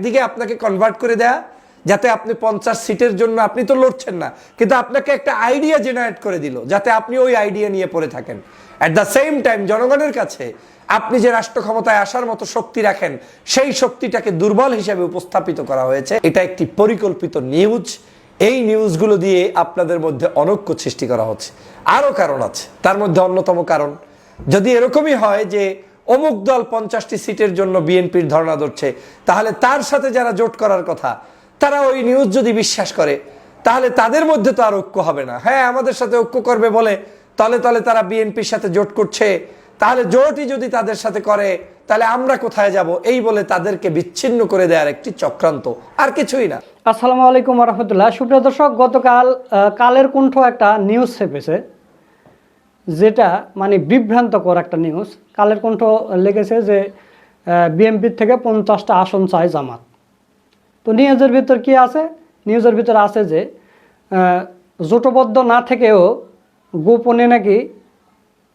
একদিকে আপনাকে কনভার্ট করে দেয়া, যাতে আপনি পঞ্চাশ সিটের জন্য, আপনি তো লড়ছেন না, কিন্তু আপনাকে একটা আইডিয়া জেনারেট করে দিল, যাতে আপনি ওই আইডিয়া নিয়ে পড়ে থাকেন। অ্যাট দ্য সেম টাইম জনগণের কাছে আপনি যে রাষ্ট্র ক্ষমতায় আসার মতো শক্তি রাখেন, সেই শক্তিটাকে দুর্বল হিসেবে উপস্থাপিত করা হয়েছে। এটা একটি পরিকল্পিত নিউজ এই নিউজগুলো দিয়ে আপনাদের মধ্যে অনৈক্য সৃষ্টি করা হচ্ছে। আরও কারণ আছে, তার মধ্যে অন্যতম কারণ। যদি এরকমই হয় যে অমুক দল পঞ্চাশটি সিটের জন্য বিএনপির ধর্ণা ধরছে। তাহলে তার সাথে যারা জোট করার কথা, তারা ওই নিউজ যদি বিশ্বাস করে, তাহলে তাদের মধ্যে তো আর ঐক্য হবে না। হ্যাঁ আমাদের সাথে ঐক্য করবে বলে তলে তলে তারা বিএনপির সাথে জোট করছে, তাহলে জোটই যদি তাদের সাথে করে, তাহলে আমরা কোথায় যাব? এই বলে তাদেরকে বিচ্ছিন্ন করে দেওয়ার একটি চক্রান্ত। আর কিছুই না। আসসালামু আলাইকুম রহমতুল্লাহ। সুপ্রিয় দর্শক, গতকাল কালের কণ্ঠ একটা নিউজ ছেপেছে। যেটা মানে বিভ্রান্তকর একটা নিউজ কালের কণ্ঠ লেগেছে যে বিএমপির থেকে পঞ্চাশটা আসন চায় জামাত। তো নিউজের ভিতর কি আছে? নিউজের ভিতর আছে যে জোটবদ্ধ না থেকেও গোপনে নাকি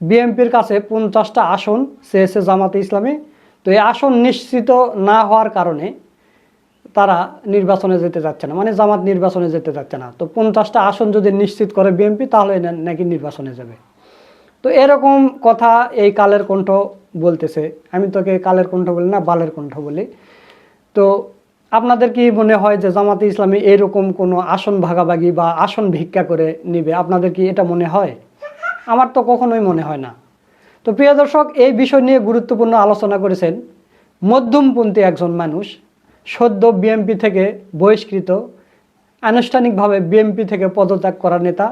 বিএমপির কাছে পঞ্চাশটা আসন চেয়েছে জামাতে ইসলামী। তো এই আসন নিশ্চিত না হওয়ার কারণে তারা নির্বাচনে যেতে যাচ্ছে না মানে জামাত নির্বাচনে যেতে যাচ্ছে না। তো পঞ্চাশটা আসন যদি নিশ্চিত করে বিএমপি তাহলে নাকি নির্বাচনে যাবে। তো এরকম কথা এই কালের কণ্ঠ বলতেছে। আমি তোকে কালের কণ্ঠ বলি না, বালের কণ্ঠ বলি। তো আপনাদের কি মনে হয় যে জামাতে ইসলামী এরকম কোনো আসন ভাগাভাগি বা আসন ভিক্ষা করে নিবে? আপনাদের কি এটা মনে হয়? আমার তো কখনোই মনে হয় না। তো প্রিয় দর্শক, এই বিষয় নিয়ে গুরুত্বপূর্ণ আলোচনা করেছেন মধ্যমপন্থী একজন মানুষ, সদ্য বিএমপি থেকে বহিষ্কৃত, আনুষ্ঠানিকভাবে বিএমপি থেকে পদত্যাগ করা নেতা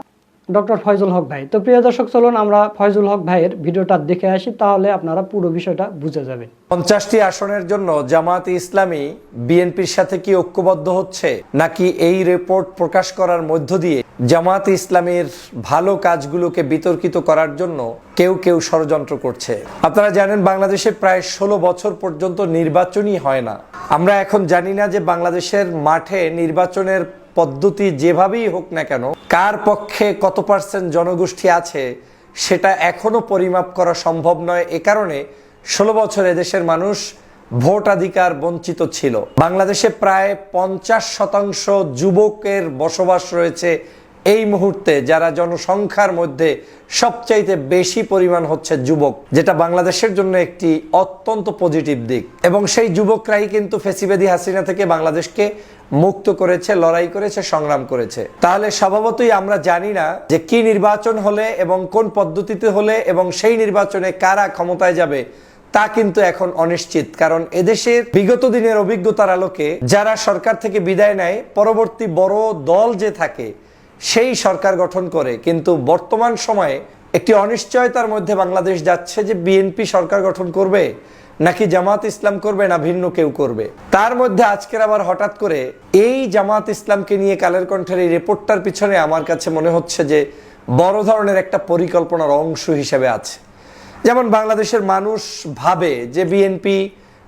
ডক্টর ফয়জুল হক ভাই। তো প্রিয় দর্শক, চলুন আমরা ফয়জুল হক ভাইয়ের ভিডিওটা দেখে আসি, তাহলে আপনারা পুরো বিষয়টা বুঝে যাবেন। পঞ্চাশটি আসনের জন্য জামাত ইসলামী বিএনপির সাথে কি ঐক্যবদ্ধ হচ্ছে, নাকি এই রিপোর্ট প্রকাশ করার মধ্য দিয়ে জামাত ইসলামের ভালো কাজগুলোকে বিতর্কিত করার জন্য কেউ কেউ ষড়যন্ত্র করছে? আপনারা জানেন বাংলাদেশে প্রায় ষোলো বছর পর্যন্ত নির্বাচনই হয় না। আমরা এখন জানি না যে বাংলাদেশের মাঠে নির্বাচনের পদ্ধতি যেভাবেই হোক না কেন, কার পক্ষে কত পার্সেন্ট জনগোষ্ঠী আছে সেটা এখনও পরিমাপ করা সম্ভব নয়। এ কারণে ষোলো বছরে দেশের মানুষ ভোটাধিকার বঞ্চিত ছিল। বাংলাদেশে প্রায় পঞ্চাশ শতাংশ যুবকের বসবাস রয়েছে এই মুহূর্তে যারা জনসংখ্যার মধ্যে সবচাইতে বেশি পরিমাণ হচ্ছে যুবক, যেটা বাংলাদেশের জন্য একটি অত্যন্ত পজিটিভ দিক। এবং সেই যুবকরাই কিন্তু ফেসিবেদি হাসিনা থেকে বাংলাদেশকে মুক্ত করেছে, লড়াই করেছে, সংগ্রাম করেছে। তাহলে স্বভাবতই আমরা জানি না যে কি নির্বাচন হলে এবং কোন পদ্ধতিতে হলে এবং সেই নির্বাচনে কারা ক্ষমতায় যাবে, তা কিন্তু এখন অনিশ্চিত। কারণ এদেশের বিগত দিনের অভিজ্ঞতার আলোকে যারা সরকার থেকে বিদায় নেয়, পরবর্তী বড় দল যে থাকে সেই সরকার গঠন করে, কিন্তু বর্তমান সময়ে একটি অনিশ্চয়তার মধ্যে বাংলাদেশ যাচ্ছে যে বিএনপি সরকার গঠন করবে, নাকি জামাত ইসলাম করবে না ভিন্ন কেউ করবে। তার মধ্যে আজকের আবার হঠাৎ করে এই জামাত ইসলামকে নিয়ে কালের কণ্ঠের এই রিপোর্টটার পিছনে আমার কাছে মনে হচ্ছে যে বড় ধরনের একটা পরিকল্পনার অংশ হিসেবে আছে। যেমন বাংলাদেশের মানুষ ভাবে যে বিএনপি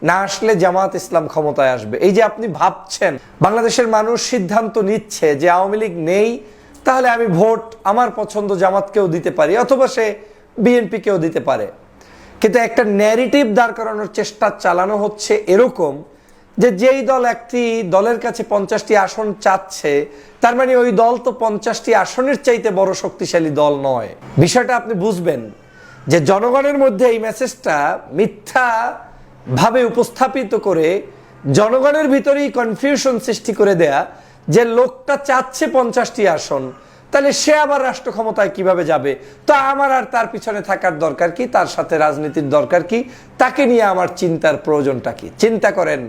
না আসলে জামাত ইসলাম ক্ষমতায় আসবে। এই যে আপনি ভাবছেন, বাংলাদেশের মানুষ সিদ্ধান্ত নিচ্ছে যে আওয়ামী লীগ নেই তাহলে আমি ভোট আমার পছন্দ জামাতকেও দিতে পারি, অথবা সে বিএনপিকেও দিতে পারে। কিন্তু একটা ন্যারেটিভ দাঁড় করানোর চেষ্টা চালানো হচ্ছে এরকম যে যেই দল একটি দলের কাছে পঞ্চাশটি আসন চাচ্ছে, তার মানে ওই দল তো পঞ্চাশটি আসনের চাইতে বড় শক্তিশালী দল নয়। বিষয়টা আপনি বুঝবেন যে জনগণের মধ্যে এই মেসেজটা মিথ্যা ভাবে উপস্থাপিত করে জনগণের ভিতরেই কনফিউশন সৃষ্টি করে দেয়া যে লোকটা চাচ্ছে পঞ্চাশটি আসন, তাহলে সে আবার রাষ্ট্র ক্ষমতায় কীভাবে যাবে? তো আমার আর তার পিছনে থাকার দরকার কি? তার সাথে রাজনীতির দরকার কি? তাকে নিয়ে আমার চিন্তার প্রয়োজনটা কি? চিন্তা করেন,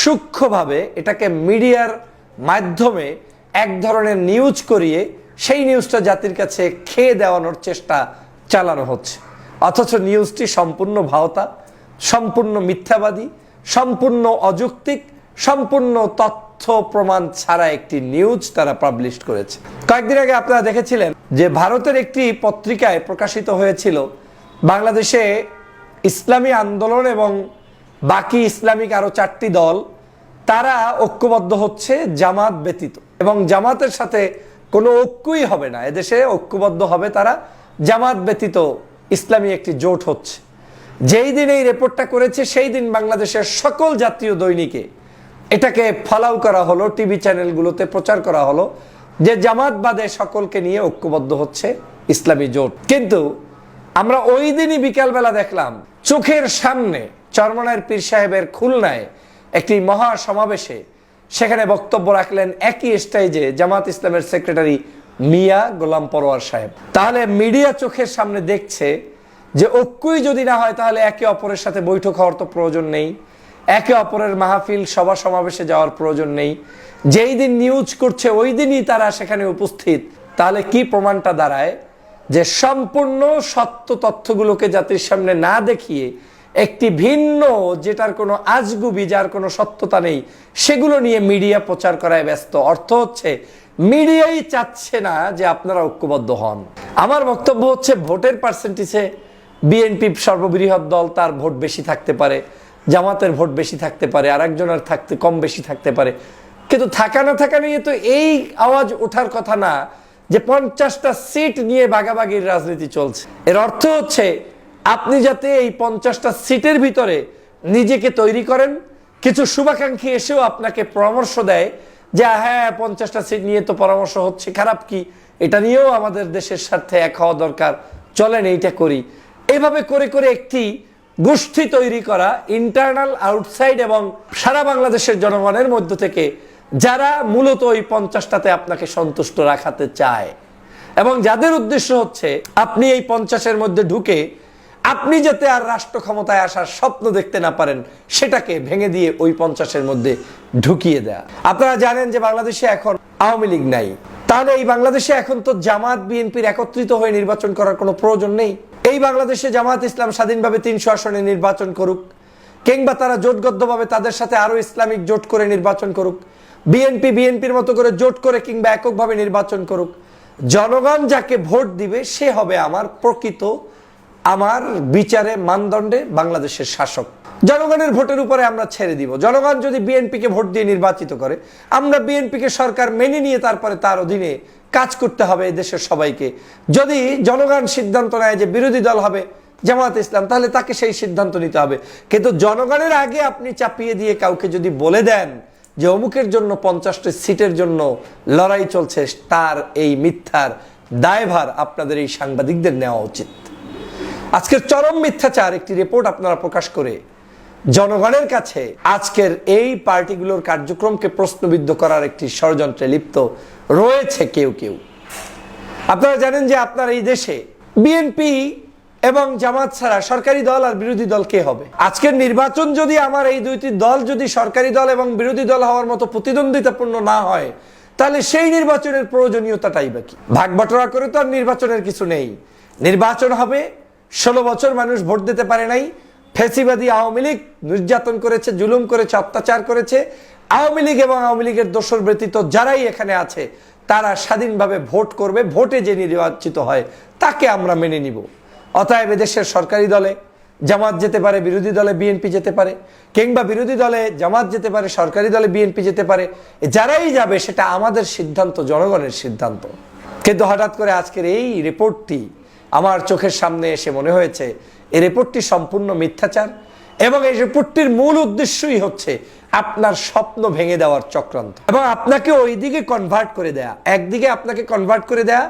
সূক্ষ্মভাবে এটাকে মিডিয়ার মাধ্যমে এক ধরনের নিউজ করিয়ে সেই নিউজটা জাতির কাছে খেয়ে দেওয়ানোর চেষ্টা চালানো হচ্ছে। অথচ নিউজটি সম্পূর্ণ ভাওতা, সম্পূর্ণ মিথ্যাবাদী, সম্পূর্ণ অযৌক্তিক, সম্পূর্ণ তথ্য প্রমাণ ছাড়া একটি নিউজ তারা পাবলিশ করেছে। কয়েকদিন আগে আপনারা দেখেছিলেন যে ভারতের একটি পত্রিকায় প্রকাশিত হয়েছিল, বাংলাদেশে ইসলামী আন্দোলন এবং বাকি ইসলামিক আরও চারটি দল, তারা ঐক্যবদ্ধ হচ্ছে জামাত ব্যতীত। এবং জামাতের সাথে কোনো ঐক্যই হবে না। এদেশে ঐক্যবদ্ধ হবে তারা, জামাত ব্যতীত ইসলামী একটি জোট হচ্ছে। যেই দিন এই রিপোর্টটা করেছে, সেই দিন বাংলাদেশের সকল জাতীয় দৈনিকে এটাকে ফলাও করা হলো টিভি চ্যানেলগুলোতে প্রচার করা হলো, যে জামাত বাদে সকলকে নিয়ে ঐক্যবদ্ধ হচ্ছে ইসলামী জোট। কিন্তু আমরা ওই দিনই বিকালবেলা দেখলাম, চোখের সামনে চরমনায়ের পীর সাহেবের খুলনায় একটি মহা সমাবেশে সেখানে বক্তব্য রাখলেন একই স্টেজে জামাত ইসলামের সেক্রেটারি মিয়া গোলাম পরোয়ার সাহেব। তাহলে মিডিয়া চোখের সামনে দেখছে যে ঐক্যই যদি না হয় তাহলে একে অপরের সাথে বৈঠক হওয়ার তো প্রয়োজন নেই। একে অপরের মাহফিল, সভা সমাবেশে যাওয়ার প্রয়োজন নেই। যেই দিন নিউজ করছে, ওই দিনই তারা সেখানে উপস্থিত। তাহলে কি প্রমাণটা দাঁড়ায়? যে সম্পূর্ণ সত্য তথ্যগুলোকে জাতির সামনে না দেখিয়ে একটি ভিন্ন, যেটার কোনো আজগুবি, যার কোনো সত্যতা নেই, সেগুলো নিয়ে মিডিয়া প্রচার করায় ব্যস্ত। অর্থ হচ্ছে, মিডিয়াই চাচ্ছে না যে আপনারা ঐক্যবদ্ধ হন। আমার বক্তব্য হচ্ছে, ভোটের পার্সেন্টেজে বিএনপি সর্ববৃহৎ দল, তার ভোট বেশি থাকতে পারে। জামাতের ভোট বেশি থাকতে পারে আর একজনের থাকতে, কম বেশি থাকতে পারে। কিন্তু থাকা না থাকা নিয়ে তো এই আওয়াজ ওঠার কথা না যে পঞ্চাশটা সিট নিয়ে বাগাবাগির রাজনীতি চলছে। এর অর্থ হচ্ছে আপনি যাতে এই পঞ্চাশটা সিটের ভিতরে নিজেকে তৈরি করেন, কিছু শুভাকাঙ্ক্ষী এসেও আপনাকে পরামর্শ দেয় যে হ্যাঁ পঞ্চাশটা সিট নিয়ে তো পরামর্শ হচ্ছে, খারাপ কি? এটা নিয়েও আমাদের দেশের স্বার্থে এক হওয়া দরকার। চলেন, এইটা করি। এইভাবে করে করে একটি গোষ্ঠী তৈরি করা ইন্টারনাল আউটসাইড এবং সারা বাংলাদেশের জনগণের মধ্য থেকে যারা মূলত ওই পঞ্চাশটাতে আপনাকে সন্তুষ্ট রাখাতে চায়। এবং যাদের উদ্দেশ্য হচ্ছে আপনি এই পঞ্চাশের মধ্যে ঢুকে আপনি যাতে আর রাষ্ট্র ক্ষমতায় আসার স্বপ্ন দেখতে না পারেন, সেটাকে ভেঙে দিয়ে ওই পঞ্চাশের মধ্যে ঢুকিয়ে দেয়া। আপনারা জানেন যে বাংলাদেশে এখন আওয়ামী লীগ নাই। তাহলে এই বাংলাদেশে এখন তো জামাত, বিএনপির একত্রিত হয়ে নির্বাচন করার কোনো প্রয়োজন নেই। এই বাংলাদেশে জামায়াত ইসলাম স্বাধীনভাবে তিনশো আসনে নির্বাচন করুক, কিংবা তারা জোটগদ্ধভাবে তাদের সাথে আরও ইসলামিক জোট করে নির্বাচন করুক, বিএনপি, বিএনপির মতো করে জোট করে কিংবা এককভাবে নির্বাচন করুক, জনগণ যাকে ভোট দিবে সে হবে আমার প্রকৃত, আমার বিচারে মানদণ্ডে বাংলাদেশের শাসক। জনগণের ভোটের উপরে আমরা ছেড়ে দিব। জনগণ যদি বিএনপিকে ভোট দিয়ে নির্বাচিত করে, আমরা বিএনপিকে সরকার মেনে নিয়ে তারপরে তার অধীনে কাজ করতে হবে দেশের সবাইকে। যদি জনগণ সিদ্ধান্ত নেয় যে বিরোধী দল হবে জামাত ইসলাম, তাহলে তাকে সেই সিদ্ধান্ত নিতে হবে। কিন্তু জনগণের আগে আপনি চাপিয়ে দিয়ে কাউকে যদি বলে দেন যে অমুকের জন্য পঞ্চাশটি সিটের জন্য লড়াই চলছে, তার এই মিথ্যার দায়ভার আপনাদের এই সাংবাদিকদের নেওয়া উচিত। আজকের চরম মিথ্যাচার একটি রিপোর্ট আপনারা প্রকাশ করে জনগণের কাছে আজকের এই পার্টিগুলোর কার্যক্রমকে প্রশ্নবিদ্ধ করার একটি ষড়যন্ত্রে লিপ্ত রয়েছে কেউ কেউ। আপনারা জানেন যে আপনার এই দেশে বিএনপি এবং জামাত ছাড়া সরকারি দল আর বিরোধী দল কে হবে? আজকের নির্বাচন যদি আমার এই দুইটি দল যদি সরকারি দল এবং বিরোধী দল হওয়ার মতো প্রতিদ্বন্দ্বিতাপূর্ণ না হয়, তাহলে সেই নির্বাচনের প্রয়োজনীয়তাটাই বা কি? ভাগ বটরা করে তো আর নির্বাচনের কিছু নেই। নির্বাচন হবে, ষোলো বছর মানুষ ভোট দিতে পারে নাই ফেসিবাদী আওয়ামী লীগ নির্যাতন করেছে, জুলুম করেছে, অত্যাচার করেছে। আওয়ামী লীগ এবং আওয়ামী লীগের দোষর ব্যতীত যারাই এখানে আছে, তারা স্বাধীনভাবে ভোট করবে, ভোটে যে নির্বাচিত হয়, তাকে আমরা মেনে নিব। অতএব এদেশের সরকারি দলে জামাত যেতে পারে, বিরোধী দলে বিএনপি যেতে পারে, কিংবা বিরোধী দলে জামাত যেতে পারে, সরকারি দলে বিএনপি যেতে পারে, যারাই যাবে, সেটা আমাদের সিদ্ধান্ত, জনগণের সিদ্ধান্ত। কিন্তু হঠাৎ করে আজকের এই রিপোর্টটি আমার চোখের সামনে এসে মনে হয়েছে এই রিপোর্টটি সম্পূর্ণ মিথ্যাচার এবং এই রিপোর্টটির মূল উদ্দেশ্যই হচ্ছে আপনার স্বপ্ন ভেঙে দেওয়ার চক্রান্ত। এবং আপনাকে ওই দিকে কনভার্ট করে দেয়া। একদিকে আপনাকে কনভার্ট করে দেয়া,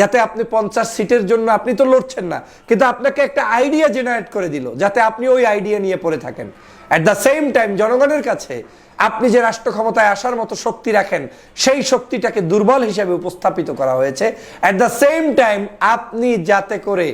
যাতে আপনি পঞ্চাশ সিটের জন্য আপনি তো লড়ছেন না, কিন্তু আপনাকে একটা আইডিয়া জেনারেট করে দিল, যাতে আপনি ওই আইডিয়া নিয়ে পড়ে থাকেন। অ্যাট দ্য সেম টাইম জনগণের কাছে আপনি যে রাষ্ট্র ক্ষমতায় আসার মতো শক্তি রাখেন, সেই শক্তিটাকে দুর্বল হিসেবে উপস্থাপিত করা হয়েছে। অ্যাট দ্য সেম টাইম আপনি যাতে করে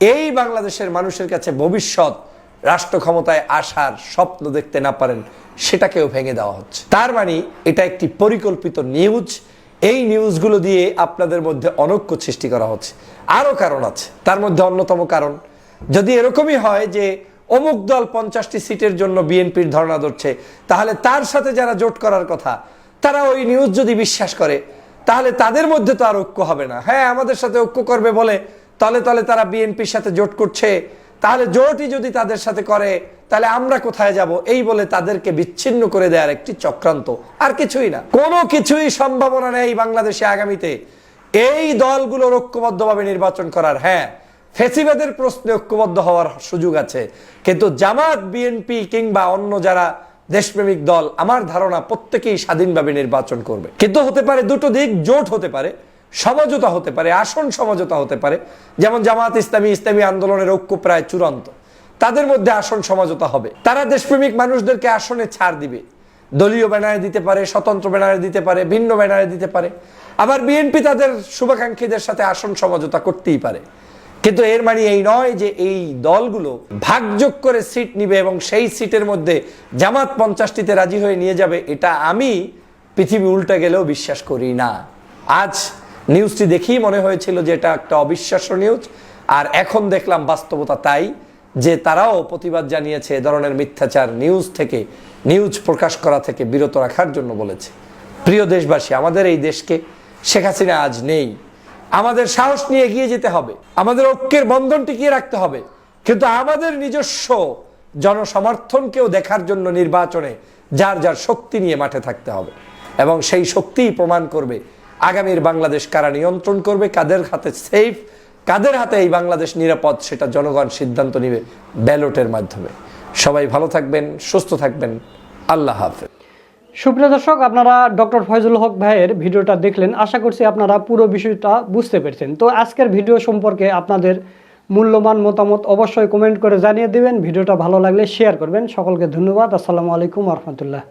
এই বাংলাদেশের মানুষের কাছে ভবিষ্যৎ রাষ্ট্র ক্ষমতায় আসার স্বপ্ন দেখতে না পারেন, সেটাকেও ভেঙে দেওয়া হচ্ছে। তার মানে এটা একটি পরিকল্পিত নিউজ। এই নিউজগুলো দিয়ে আপনাদের মধ্যে অনৈক্য সৃষ্টি করা হচ্ছে। আরও কারণ আছে। তার মধ্যে অন্যতম কারণ, যদি এরকমই হয় যে অমুক দল পঞ্চাশটি সিটের জন্য বিএনপির ধর্ণা ধরছে, তাহলে তার সাথে যারা জোট করার কথা, তারা ওই নিউজ যদি বিশ্বাস করে, তাহলে তাদের মধ্যে তো আর ঐক্য হবে না। হ্যাঁ আমাদের সাথে ঐক্য করবে বলে তলে তলে তারা বিএনপির সাথে জোট করছে। তাহলে জোটই যদি তাদের সাথে করে, তাহলে আমরা কোথায় যাব? এই বলে তাদেরকে বিচ্ছিন্ন করে দেওয়ার একটি চক্রান্ত। আর কিছুই না। কোনো কিছুই সম্ভাবনা নেই বাংলাদেশে আগামীতে। এই দলগুলোর ঐক্যবদ্ধভাবে নির্বাচন করার হ্যাঁ ফেসিবাদের প্রশ্নে ঐক্যবদ্ধ হওয়ার সুযোগ আছে। কিন্তু জামাত, বিএনপি কিংবা অন্য যারা দেশপ্রেমিক দল, আমার ধারণা প্রত্যেকেই স্বাধীনভাবে নির্বাচন করবে। কিন্তু হতে পারে দুটো দিক, জোট হতে পারে। সমঝোতা হতে পারে, আসন সমঝোতা হতে পারে। যেমন জামাত ইসলামী ইসলামী আন্দোলনের ঐক্য প্রায় চূড়ান্ত। তাদের মধ্যে আসন সমঝোতা হবে। তারা দেশপ্রেমিক মানুষদেরকে আসনে ছাড় দিবে। দলীয় ব্যানারে দিতে পারে, স্বতন্ত্র ব্যানারে দিতে পারে, ভিন্ন ব্যানারে দিতে পারে। আবার বিএনপি তাদের শুভাকাঙ্ক্ষীদের সাথে আসন সমঝোতা করতেই পারে। কিন্তু এর মানে এই নয় যে এই দলগুলো ভাগযোগ করে সিট নিবে এবং সেই সিটের মধ্যে জামাত পঞ্চাশটিতে রাজি হয়ে নিয়ে যাবে, এটা আমি পৃথিবী উল্টে গেলেও বিশ্বাস করি না। আজ নিউজটি দেখেই মনে হয়েছিল যে এটা একটা অবিশ্বাস্য নিউজ আর এখন দেখলাম বাস্তবতা তাই যে তারাও প্রতিবাদ জানিয়েছে এ ধরনের মিথ্যাচার নিউজ থেকে নিউজ প্রকাশ করা থেকে বিরত রাখার জন্য বলেছে। প্রিয় দেশবাসী, আমাদের এই দেশকে শেখ হাসিনা আজ নেই। আমাদের সাহস নিয়ে এগিয়ে যেতে হবে। আমাদের ঐক্যের বন্ধন টিকিয়ে রাখতে হবে। কিন্তু আমাদের নিজস্ব জনসমর্থনকেও দেখার জন্য নির্বাচনে যার যার শক্তি নিয়ে মাঠে থাকতে হবে। এবং সেই শক্তিই প্রমাণ করবে আগামীর বাংলাদেশ কারা নিয়ন্ত্রণ করবে, কাদের হাতে সেফ কাদের হাতে এই বাংলাদেশ নিরাপদ, সেটা জনগণ সিদ্ধান্ত নেবে ব্যালটের মাধ্যমে। সবাই ভালো থাকবেন, সুস্থ থাকবেন, আল্লাহ হাফেজ। সুপ্রিয় দর্শক, আপনারা ডক্টর ফয়জুল হক ভাইয়ের ভিডিওটা দেখলেন। আশা করছি আপনারা পুরো বিষয়টা বুঝতে পেরেছেন। তো আজকের ভিডিও সম্পর্কে আপনাদের মূল্যবান মতামত অবশ্যই কমেন্ট করে জানিয়ে দেবেন। ভিডিওটা ভালো লাগলে শেয়ার করবেন। সকলকে ধন্যবাদ। আসসালামু আলাইকুম রহমতুল্লাহ।